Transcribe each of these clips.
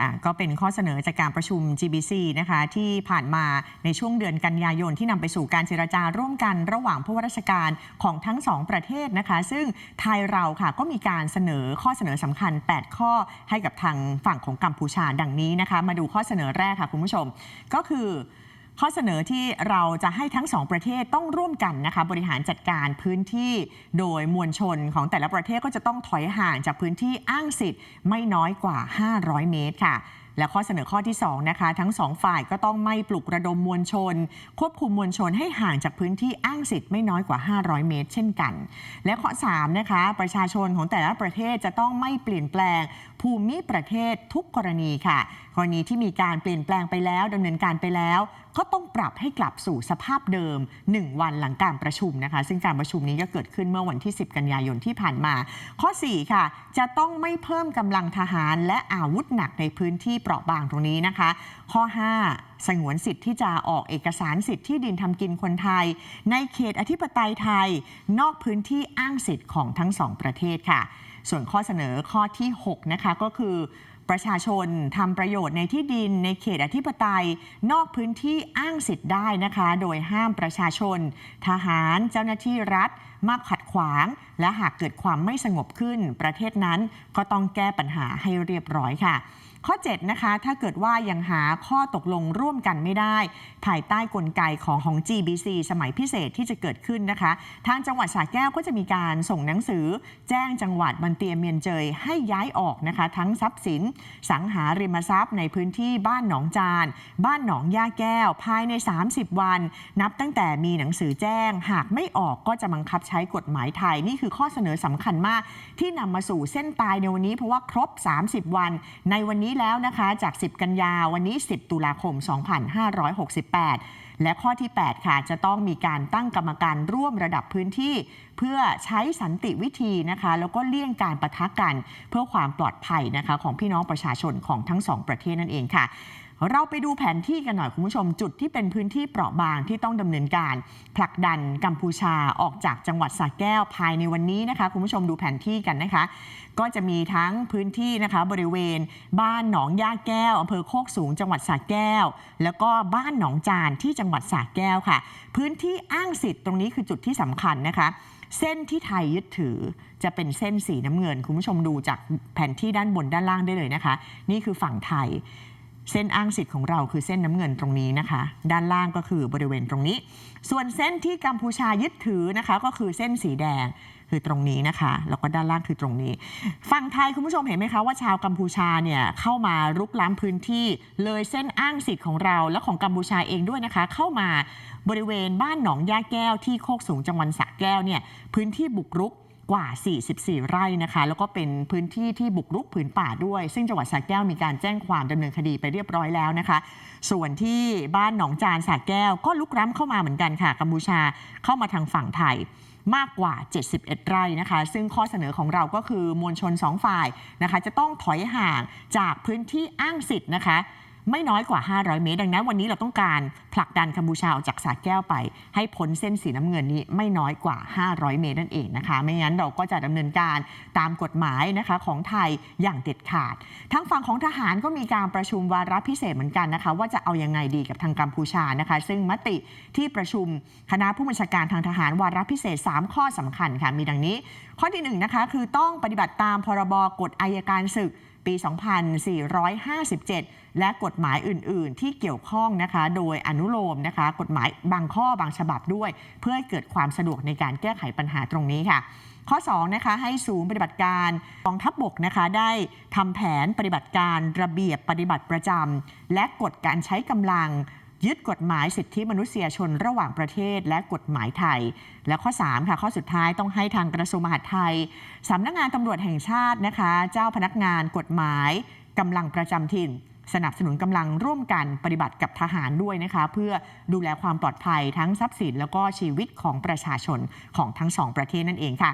อ่าก็เป็นข้อเสนอจากการประชุม GBC นะคะที่ผ่านมาในช่วงเดือนกันยายนที่นำไปสู่การเจรจาร่วมกันระหว่างผู้ว่าราชการของทั้งสองประเทศนะคะ ซึ่งไทยเราค่ะก็มีการเสนอข้อเสนอสำคัญ 8 ข้อให้กับทางฝั่งของกัมพูชาดังนี้นะคะ มาดูข้อเสนอแรกค่ะคุณผู้ชม ก็คือ ข้อเสนอที่เราจะให้ทั้งสองประเทศต้องร่วมกันนะคะบริหารจัดการพื้นที่ โดยมวลชนของแต่ละประเทศก็จะต้องถอยห่างจากพื้นที่อ้างสิทธิ์ไม่น้อยกว่า 500 เมตรค่ะ และข้อเสนอข้อที่2นะคะทั้งสองฝ่ายก็ต้องไม่ปลุกระดมมวลชน ควบคุมมวลชนให้ห่างจากพื้นที่อ้างสิทธิ์ไม่น้อยกว่า 500 เมตร เช่นกัน และข้อ3นะคะประชาชนของแต่ละประเทศจะต้องไม่เปลี่ยนแปลงภูมิประเทศทุกกรณีค่ะ กรณีที่มีการเปลี่ยนแปลงไปแล้วดำเนินการไปแล้ว ก็ต้องปรับให้กลับสู่สภาพเดิม 1 วันหลังการประชุมนะคะ ซึ่งการประชุมนี้ก็เกิดขึ้นเมื่อวันที่ 10 กันยายนที่ผ่านมา ข้อ 4 ค่ะ จะต้องไม่เพิ่มกำลังทหารและอาวุธหนักในพื้นที่เปราะบางตรงนี้นะคะ ข้อ 5 สงวนสิทธิ์ที่จะออกเอกสารสิทธิ์ที่ดินทำกินคนไทย ในเขตอธิปไตยไทย นอกพื้นที่อ้างสิทธิ์ของทั้งสองประเทศค่ะ ส่วนข้อเสนอข้อที่ 6 นะคะก็คือประชาชนทำประโยชน์ในที่ดินในเขตอธิปไตย นอกพื้นที่อ้างสิทธิ์ได้นะคะ โดยห้ามประชาชน ทหาร เจ้าหน้าที่รัฐมากขัดขวาง และหากเกิดความไม่สงบขึ้น ประเทศนั้นก็ต้องแก้ปัญหาให้เรียบร้อยค่ะ ข้อ 7 นะคะ ถ้าเกิดว่ายังหาข้อตกลงร่วมกันไม่ได้ ภายใต้กลไกของของ GBC สมัยพิเศษที่จะเกิดขึ้นนะคะ ทางจังหวัดสระแก้วก็จะมีการส่งหนังสือ แจ้งจังหวัดบันเตียเมียนเจยให้ย้ายออกนะคะ ทั้งทรัพย์สิน สังหาริมทรัพย์ในพื้นที่บ้านหนองจาน บ้านหนองย่าแก้ว ภายใน 30 วัน นับตั้งแต่มีหนังสือแจ้ง หากไม่ออกก็จะบังคับใช้กฎหมายไทย นี่คือข้อเสนอสำคัญมาก ที่นำมาสู่เส้นตายในวันนี้ เพราะว่าครบ 30 วัน ในวันนี้แล้วนะคะจาก 10 กันยาวันนี้ 10 ตุลาคม 2568 และข้อที่ 8 ค่ะจะต้องมีการตั้งกรรมการร่วมระดับพื้นที่ เพื่อใช้สันติวิธีนะคะ แล้วก็เลี่ยงการประทะกัน เพื่อความปลอดภัยนะคะของพี่น้องประชาชนของทั้งสองประเทศนั่นเองค่ะ เราไปดูแผนที่กันหน่อยคุณผู้ชม จุดที่เป็นพื้นที่เปราะบางที่ต้องดำเนินการ ผลักดันกัมพูชาออกจากจังหวัดสระแก้วภายในวันนี้นะคะ คุณผู้ชมดูแผนที่กันนะคะ ก็จะมีทั้งพื้นที่นะคะ บริเวณ บ้านหนองย่าแก้วอำเภอโคกสูง จังหวัดสระแก้ว แล้วก็บ้านหนองจานที่จังหวัดสระแก้วค่ะ พื้นที่อ้างสิทธิ์ตรงนี้คือจุดที่สำคัญนะคะเส้นที่ไทยยึดถือจะเป็นเส้นสีน้ำเงิน คุณผู้ชมดูจากแผนที่ด้านบนด้านล่างได้เลยนะคะ นี่คือฝั่งไทย เส้นอ้างสิทธิ์ของเราคือเส้นน้ำเงินตรงนี้นะคะ ด้านล่างก็คือบริเวณตรงนี้ ส่วนเส้นที่กัมพูชายึดถือนะคะ ก็คือเส้นสีแดงคือตรงนี้นะคะ แล้วก็ด้านล่างคือตรงนี้ ฝั่งไทยคุณผู้ชมเห็นไหมคะว่าชาวกัมพูชาเนี่ยเข้ามารุกล้ำพื้นที่ เลยเส้นอ้างสิทธิ์ของเรา และของกัมพูชาเองด้วยนะคะ เข้ามาบริเวณบ้านหนองย่าแก้วที่โคกสูงจังหวัดสระแก้วเนี่ยพื้นที่บุกรุก กว่า 44 ไร่นะคะ แล้วก็เป็นพื้นที่ที่บุกรุกผืนป่าด้วย ซึ่งจังหวัดสระแก้วมีการแจ้งความดำเนินคดีไปเรียบร้อยแล้วนะคะ ส่วนที่บ้านหนองจานสระแก้ว ก็ลุกล้ำเข้ามาเหมือนกันค่ะ กัมพูชาเข้ามาทางฝั่งไทยมากกว่า 71 ไร่นะคะ ซึ่งข้อเสนอของเราก็คือมวลชน 2 ฝ่ายนะคะ จะต้องถอยห่างจากพื้นที่อ้างสิทธิ์นะคะ ไม่น้อยกว่า 500 เมตร ดังนั้นวันนี้เราต้องการผลักดันกัมพูชาออกจากสาแก้วไป ให้พ้นเส้นสีน้ำเงินนี้ไม่น้อยกว่า 500 เมตรนั่นเองนะคะ ไม่งั้นเราก็จะดำเนินการตามกฎหมายนะคะของไทยอย่างเด็ดขาด ทั้งฝั่งของทหารก็มีการประชุมวาระพิเศษเหมือนกันนะคะ ว่าจะเอายังไงดีกับทางกัมพูชานะคะ ซึ่งมติที่ประชุมคณะผู้บัญชาการทางทหารวาระพิเศษ 3 ข้อสำคัญค่ะมีดังนี้ ข้อที่1นะคะคือต้องปฏิบัติตามพรบกฎอายการศึก ปี 2457 และกฎหมายอื่น ๆ ที่เกี่ยวข้องนะคะ โดยอนุโลมนะคะ กฎหมายบางข้อบางฉบับด้วย เพื่อให้เกิดความสะดวกในการแก้ไขปัญหาตรงนี้ค่ะข้อ2นะคะให้ศูนย์ปฏิบัติการกองทัพบบกนะคะได้ทำแผนปฏิบัติการระเบียบปฏิบัติประจำและกฎการใช้กำลัง ยึดกฎหมายสิทธิมนุษยชนระหว่างประเทศและกฎหมายไทย และข้อ 3 ค่ะ ข้อสุดท้ายต้องให้ทางกระทรวงมหาดไทยสำนักงานตำรวจแห่งชาตินะคะ เจ้าพนักงานกฎหมายกำลังประจำถิ่น สนับสนุนกำลังร่วมกันปฏิบัติกับทหารด้วยนะคะ เพื่อดูแลความปลอดภัยทั้งทรัพย์สิน แล้วก็ชีวิตของประชาชนของทั้งสองประเทศนั่นเองค่ะ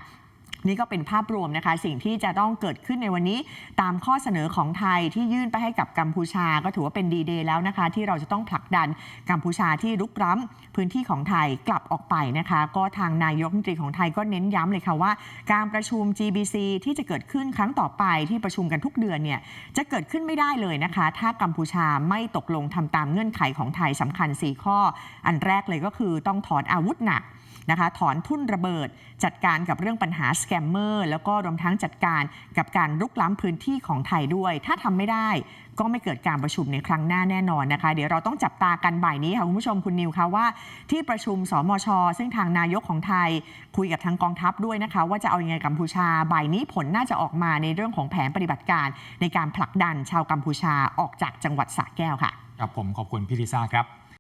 นี่ก็เป็นภาพรวมนะคะ สิ่งที่จะต้องเกิดขึ้นในวันนี้ตามข้อเสนอของไทยที่ยื่นไปให้กับกัมพูชา ก็ถือว่าเป็นดีเดย์แล้วนะคะ ที่เราจะต้องผลักดันกัมพูชาที่รุกร้ำพื้นที่ของไทยกลับออกไปนะคะ ก็ทางนายกรัฐมนตรีของไทยก็เน้นย้ำเลยค่ะว่า การประชุม GBC ที่จะเกิดขึ้นครั้งต่อไปที่ประชุมกันทุกเดือนเนี่ยจะเกิดขึ้นไม่ได้เลยนะคะ ถ้ากัมพูชาไม่ตกลงทำตามเงื่อนไขของไทยสำคัญ 4 ข้อ อันแรกเลยก็คือต้องถอนอาวุธหนัก นะคะถอนทุ่นระเบิด จัดการกับเรื่องปัญหาสแกมเมอร์แล้วก็รวมทั้งจัดการกับการรุกล้ำพื้นที่ของไทยด้วย ถ้าทำไม่ได้ก็ไม่เกิดการประชุมในครั้งหน้าแน่นอนนะคะ เดี๋ยวเราต้องจับตากันบ่ายนี้ค่ะคุณผู้ชมคุณนิวคะว่าที่ประชุมสมช ซึ่งทางนายกของไทย คุยกับทางกองทัพด้วยนะคะ ว่าจะเอาอยัางไงกัมพูชาบ่ายนี้ผลน่าจะออกมาในเรื่องของแผนปฏิบัติการ ในการผลักดันชาวกัมพูชาออกจากจังหวัดสระแก้วค่ะ ครับผมขอบคุณพี่ลิซ่าครับ